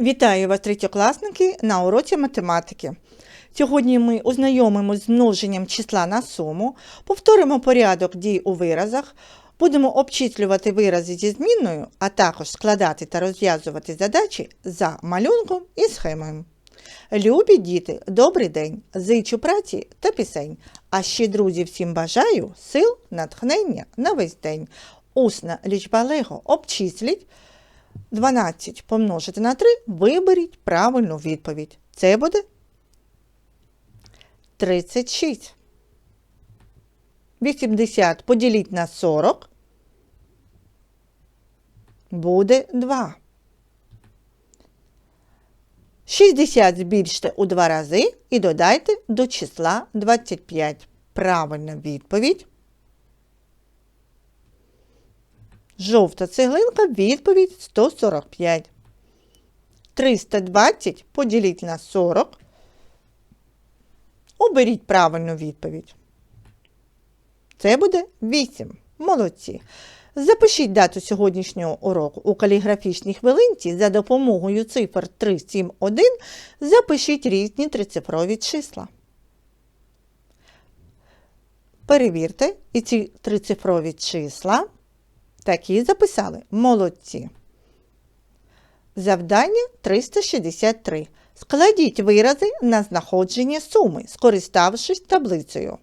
Вітаю вас, третьокласники, на уроці математики. Сьогодні ми ознайомимось з множенням числа на суму, повторимо порядок дій у виразах, будемо обчислювати вирази зі змінною, а також складати та розв'язувати задачі за малюнком і схемою. Любі діти, добрий день! Зичу праці та пісень. А ще, друзі, всім бажаю сил, натхнення на весь день. Усна лічба Лего обчисліть. 12 помножити на 3, виберіть правильну відповідь. Це буде 36. 80 поділіть на 40. Буде 2. 60 збільште у два рази і додайте до числа 25. Правильна відповідь. Жовта цеглинка відповідь 145. 320 поділіть на 40. Оберіть правильну відповідь. Це буде 8. Молодці. Запишіть дату сьогоднішнього уроку у каліграфічній хвилинці за допомогою цифр 3, 7, 1 запишіть різні трицифрові числа. Перевірте і ці трицифрові числа Такі записали. Молодці. Завдання 363. Складіть вирази на знаходження суми, скориставшись таблицею.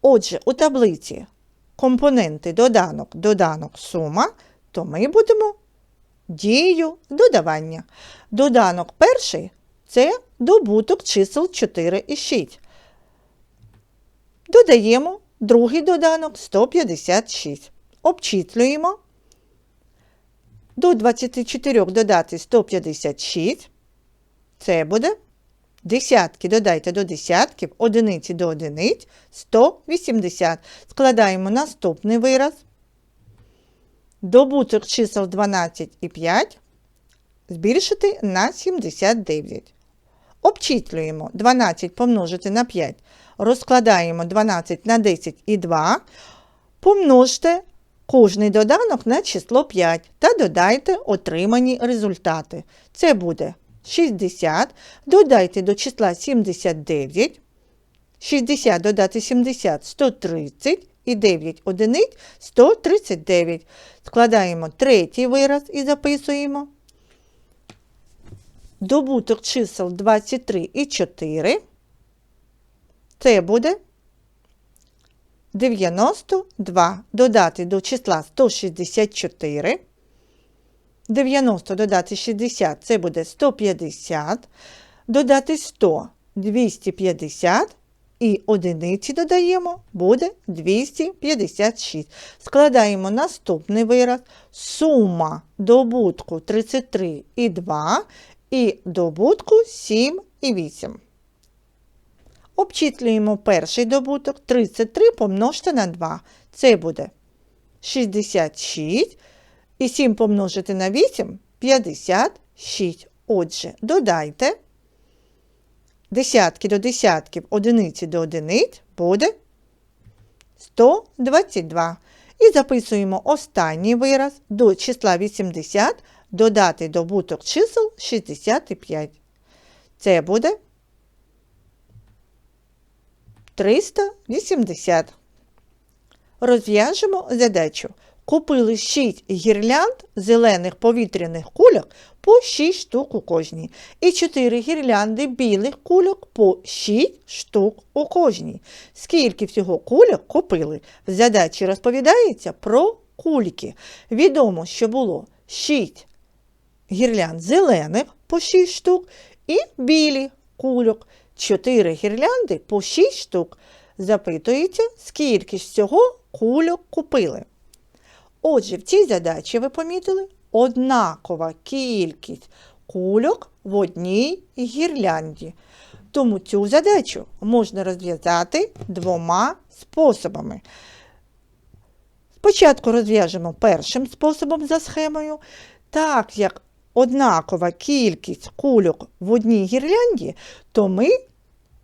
Отже, у таблиці компоненти доданок, доданок, сума, то ми будемо дією додавання. Доданок перший це добуток чисел 4 і 6. Додаємо другий доданок 156 обчислюємо. До 24 додати 156. Це буде. Десятки додайте до десятків, одиниці до одиниць 180. Складаємо наступний вираз. Добуток чисел 12 і 5 збільшити на 79. Обчислюємо 12 помножити на 5. Розкладаємо 12 на 10 і 2. Помножте кожний доданок на число 5 та додайте отримані результати. Це буде 60. Додайте до числа 79. 60 додати 70 130 і 9 одиниць 139. Складаємо третій вираз і записуємо. Добуток чисел 23 і 4. Це буде 92 додати до числа 164. 90 додати 60 це буде 150. Додати 100 250. І одиниці додаємо, буде 256. Складаємо наступний вираз. Сума добутку 33 і 2 і добутку 7 і 8. Обчислюємо перший добуток 33 помножте на 2. Це буде 66. І 7 помножити на 8 56. Отже, додайте десятки до десятків, одиниці до одиниць буде 122. І записуємо останній вираз до числа 80 додати добуток чисел 65. Це буде 380. Розв'яжемо задачу. Купили 6 гірлянд зелених повітряних кульок по 6 штук у кожній. І 4 гірлянди білих кульок по 6 штук у кожній. Скільки всього кульок купили? В задачі розповідається про кульки. Відомо, що було 6 гірлянд зелених по 6 штук і білі кульок. 4 гірлянди по 6 штук. Запитується, скільки ж цього кульок купили. Отже, в цій задачі ви помітили однакова кількість кульок в одній гірлянді. Тому цю задачу можна розв'язати двома способами. Спочатку розв'яжемо першим способом за схемою, так як однакова кількість кульок в одній гірлянді, то ми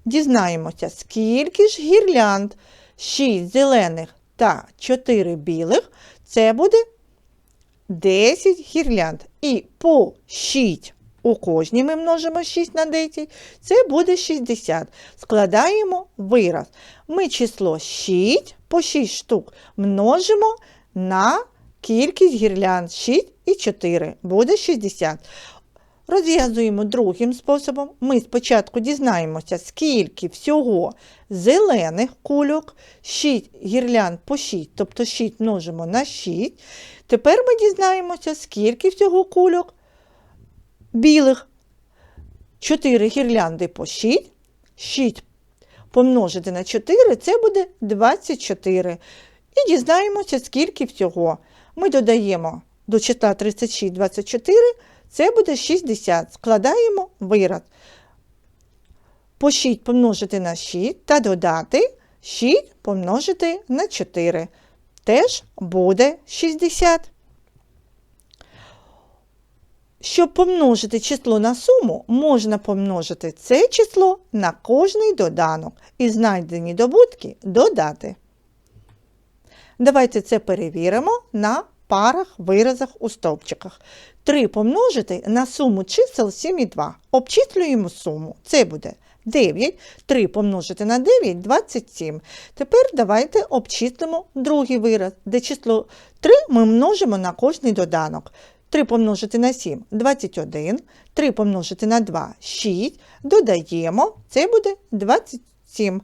дізнаємося, скільки ж гірлянд 6 зелених та 4 білих, це буде 10 гірлянд. І по 6 у кожній ми множимо 6 на 10, це буде 60. Складаємо вираз. Ми число 6 по 6 штук множимо на кількість гірлянд 6 і 4, буде 60. Розв'язуємо другим способом. Ми спочатку дізнаємося, скільки всього зелених кульок, 6 гірлянд по 6, тобто 6 множимо на 6. Тепер ми дізнаємося, скільки всього кульок білих. 4 гірлянди по 6. 6 помножити на 4 це буде 24. І дізнаємося, скільки всього. Ми додаємо до числа 36 24, це буде 60. Складаємо вираз. По 6 помножити на 6 та додати 6 помножити на 4. Теж буде 60. Щоб помножити число на суму, можна помножити це число на кожний доданок і знайдені добутки додати. Давайте це перевіримо на парах, виразах у стовпчиках. 3 помножити на суму чисел 7 і 2. Обчислюємо суму. Це буде 9. 3 помножити на 9 27. Тепер давайте обчислимо другий вираз, де число 3 ми множимо на кожний доданок. 3 помножити на 7 21, 3 помножити на 2 6. Додаємо, це буде 27.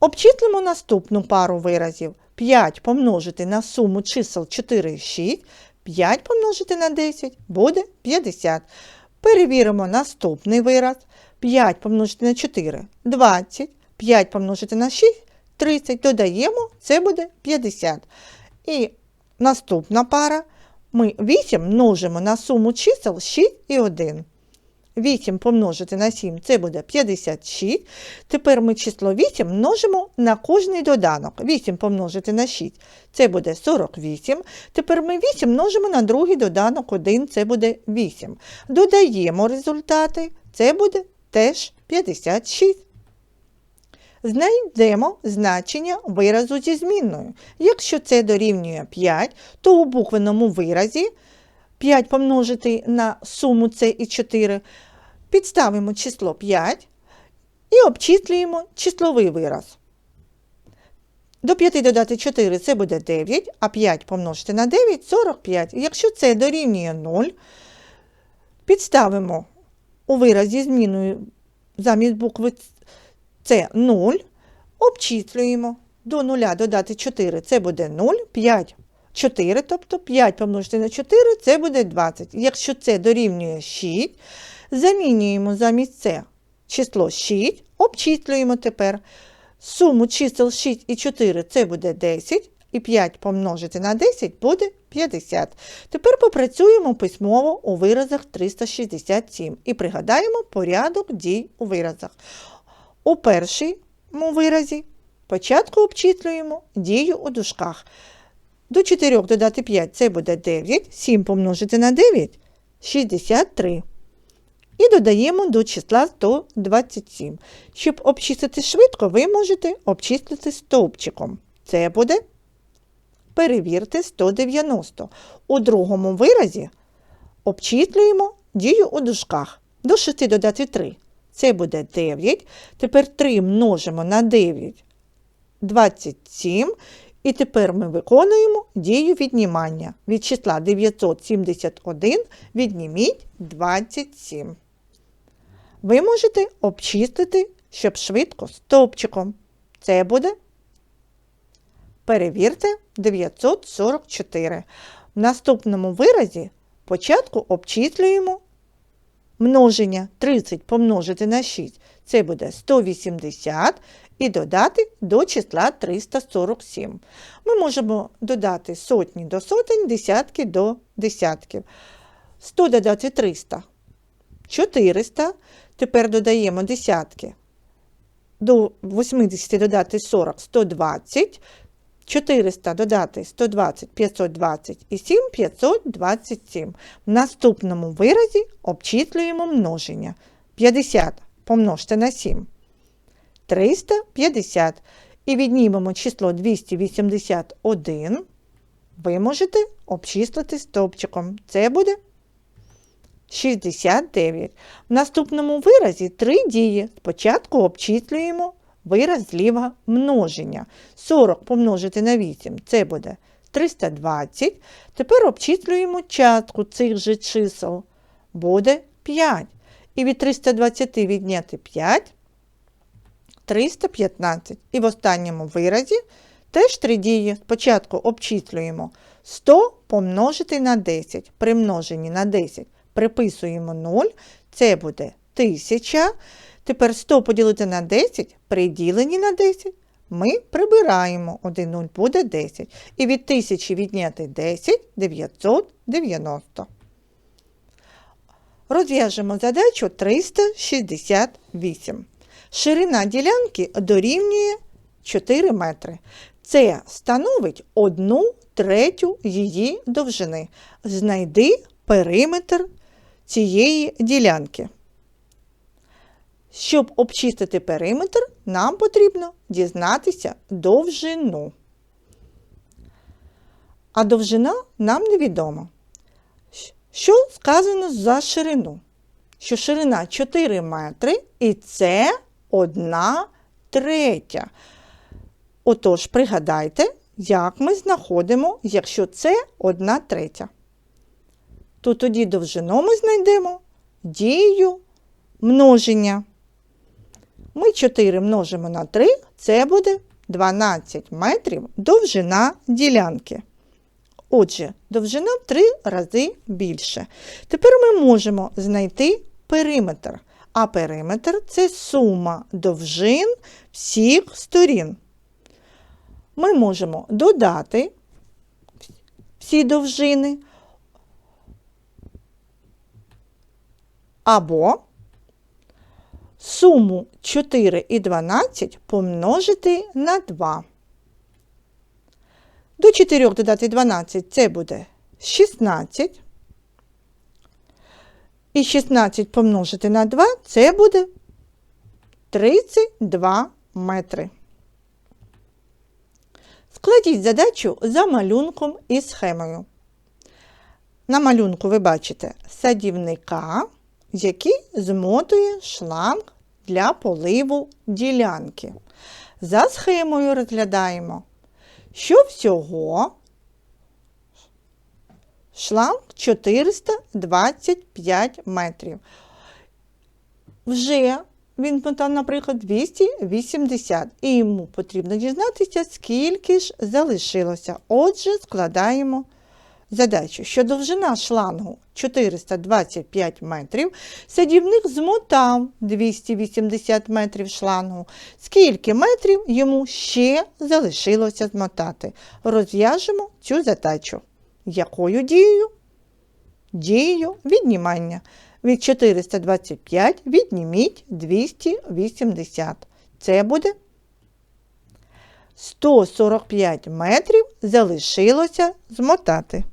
Обчислимо наступну пару виразів. 5 помножити на суму чисел 4 і 6, 5 помножити на 10 буде 50. Перевіримо наступний вираз. 5 помножити на 4 20, 5 помножити на 6 30. Додаємо, це буде 50. І наступна пара. Ми 8 множимо на суму чисел 6 і 1. 8 помножити на 7 це буде 56. Тепер ми число 8 множимо на кожний доданок. 8 помножити на 6 це буде 48. Тепер ми 8 множимо на другий доданок 1, це буде 8. Додаємо результати, це буде теж 56. Знайдемо значення виразу зі змінною. Якщо це дорівнює 5, то у буквеному виразі 5 помножити на суму С і 4, підставимо число 5 і обчислюємо числовий вираз. До 5 додати 4 це буде 9, а 5 помножити на 9 45. Якщо це дорівнює 0, підставимо у виразі зміною замість букви С 0, обчислюємо. До 0 додати 4 це буде 0, 5, 4, тобто 5 помножити на 4 це буде 20. Якщо це дорівнює 6, замінюємо замість це число 6, обчислюємо тепер. Суму чисел 6 і 4 це буде 10, і 5 помножити на 10 буде 50. Тепер попрацюємо письмово у виразах 367 і пригадаємо порядок дій у виразах. У першому виразі спочатку обчислюємо дію у дужках. До 4 додати 5 це буде 9, 7 помножити на 9 63. І додаємо до числа 127. Щоб обчислити швидко, ви можете обчислити стовпчиком. Це буде, перевірте, 190. У другому виразі обчислюємо дію у дужках. До 6 додати 3. Це буде 9. Тепер 3 множимо на 9 27. І тепер ми виконуємо дію віднімання. Від числа 971 відніміть 27. Ви можете обчистити, щоб швидко стовпчиком. Це буде, перевірте, 944. В наступному виразі початку обчислюємо множення 30 помножити на 6. Це буде 180 і додати до числа 347. Ми можемо додати сотні до сотень, десятки до десятків. 100 додати 300 400. Тепер додаємо десятки. До 80 додати 40 120. 400 додати 120 520 і 7 527. В наступному виразі обчислюємо множення. 50 помножте на 7. 350. І віднімемо число 281. Ви можете обчислити стовпчиком. Це буде 69. В наступному виразі три дії. Спочатку обчислюємо вираз зліва множення. 40 помножити на 8 це буде 320. Тепер обчислюємо частку цих же чисел. Буде 5. І від 320 відняти 5 315. І в останньому виразі теж три дії. Спочатку обчислюємо 100 помножити на 10. При множенні на 10 приписуємо 0, це буде 1000. Тепер 100 поділити на 10, при діленні на 10 ми прибираємо 1 0, буде 10. І від 1000 відняти 10 990. Розв'яжемо задачу 368. Ширина ділянки дорівнює 4 метри. Це становить 1 третю її довжини. Знайди периметр цієї ділянки. Щоб обчистити периметр, нам потрібно дізнатися довжину. А довжина нам невідома. Що сказано за ширину? Що ширина 4 метри і це 1 третя. Отож, пригадайте, як ми знаходимо, якщо це 1 третя. То тоді довжину ми знайдемо дією множення. Ми 4 множимо на 3, це буде 12 метрів довжина ділянки. Отже, довжина в 3 рази більше. Тепер ми можемо знайти периметр. А периметр це сума довжин всіх сторін. Ми можемо додати всі довжини або суму 4 і 12 помножити на 2. До 4 додати 12 це буде 16. І 16 помножити на 2 це буде 32 метри. Складіть задачу за малюнком і схемою. На малюнку ви бачите садівника, який змотує шланг для поливу ділянки. За схемою розглядаємо, що всього шланг 425 метрів. Вже він там, наприклад, 280, і йому потрібно дізнатися, скільки ж залишилося. Отже, складаємо задачу, що довжина шлангу 425 метрів, садівник змотав 280 метрів шлангу. Скільки метрів йому ще залишилося змотати? Розв'яжемо цю задачу. Якою дією? Дією віднімання. Від 425 відніміть 280. Це буде 145 метрів залишилося змотати.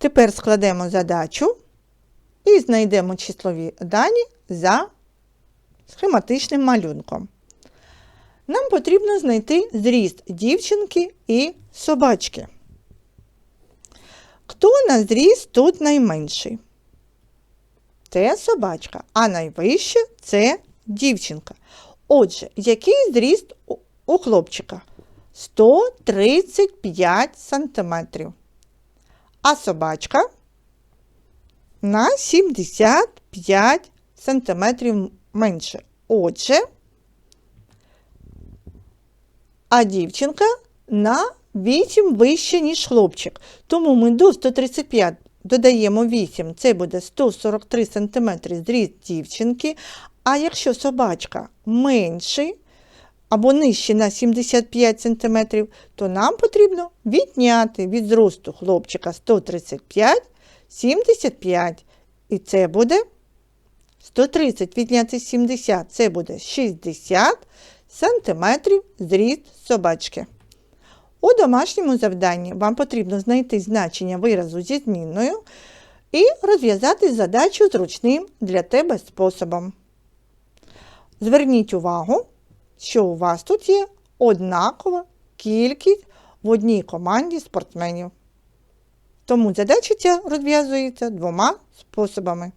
Тепер складемо задачу і знайдемо числові дані за схематичним малюнком. Нам потрібно знайти зріст дівчинки і собачки. Хто на зріст тут найменший? Це собачка, а найвище це дівчинка. Отже, який зріст у хлопчика? 135 сантиметрів. А собачка на 75 сантиметрів менше. Отже, а дівчинка на 8 вище, ніж хлопчик. Тому ми до 135 додаємо 8, це буде 143 см зріст дівчинки. А якщо собачка менший або нижче на 75 см, то нам потрібно відняти від зросту хлопчика 135 75. І це буде 130 відняти 70, це буде 60 см зріст собачки. У домашньому завданні вам потрібно знайти значення виразу зі змінною і розв'язати задачу зручним для тебе способом. Зверніть увагу, що у вас тут є однакова кількість в одній команді спортсменів. Тому задача ця розв'язується двома способами.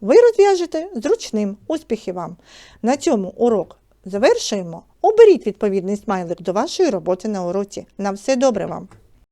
Ви розв'яжете зручним. Успіхів вам! На цьому урок завершуємо. Оберіть відповідний смайлик до вашої роботи на уроці. На все добре вам!